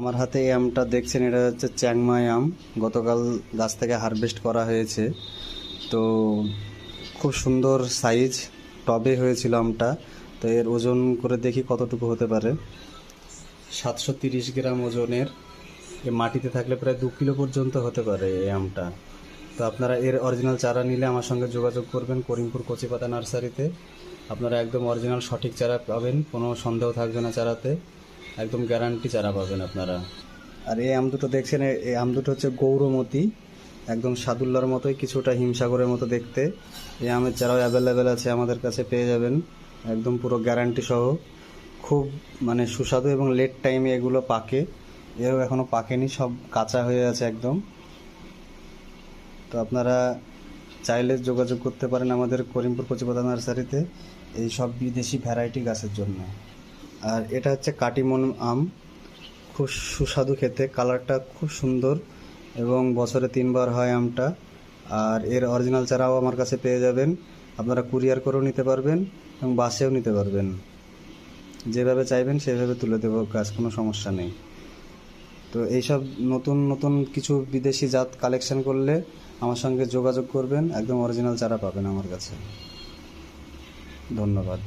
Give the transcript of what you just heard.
আমার হাতে এই আমটা দেখছেন, এটা হচ্ছে চ্যাংমাই আম। গতকাল গাছ থেকে হারভেস্ট করা হয়েছে। তো খুব সুন্দর সাইজ, টবে হয়েছিল আমটা। তো এর ওজন করে দেখি কতটুকু হতে পারে। সাতশো তিরিশ গ্রাম ওজনের। এ মাটিতে থাকলে প্রায় দু কিলো পর্যন্ত হতে পারে এই আমটা। তো আপনারা এর অরিজিনাল চারা নিলে আমার সঙ্গে যোগাযোগ করবেন করিমপুর কচিপাতা নার্সারিতে। আপনারা একদম অরিজিনাল সঠিক চারা পাবেন, কোনো সন্দেহ থাকবে না চারাতে। একদম গ্যারান্টি চারা পাবেন আপনারা। আর এই আম দুটো দেখছেন এই আম দুটো হচ্ছে গৌরমতি, একদম সাদুল্লার মতোই, কিছুটা হিমসাগরের মতো দেখতে। এই আমের চারাও অ্যাভেলেবেল আছে আমাদের কাছে, পেয়ে যাবেন। একদম পুরো গ্যারান্টি সহ। খুব মানে সুস্বাদু এবং লেট টাইমে এগুলো পাকে। এও এখনও পাকেনি, সব কাঁচা হয়ে আছে একদম। তো আপনারা চাইলে যোগাযোগ করতে পারেন আমাদের করিমপুর কচিপাতা নার্সারিতে, এই সব বিদেশি ভ্যারাইটি গাছের জন্য। আর এটা হচ্ছে কাটিমন আম। খুব সুস্বাদু খেতে, কালারটা খুব সুন্দর এবং বছরে তিনবার হয় আমটা। আর এর অরিজিনাল চারাও আমার কাছে পেয়ে যাবেন। আপনারা কুরিয়ার করেও নিতে পারবেন এবং বাসেও নিতে পারবেন। যেভাবে চাইবেন সেভাবে তুলে দেবো গাছ কোনো সমস্যা নেই। তো এইসব নতুন নতুন কিছু বিদেশি জাত কালেকশন করলে আমার সঙ্গে যোগাযোগ করবেন। একদম অরিজিনাল চারা পাবেন আমার কাছে। ধন্যবাদ।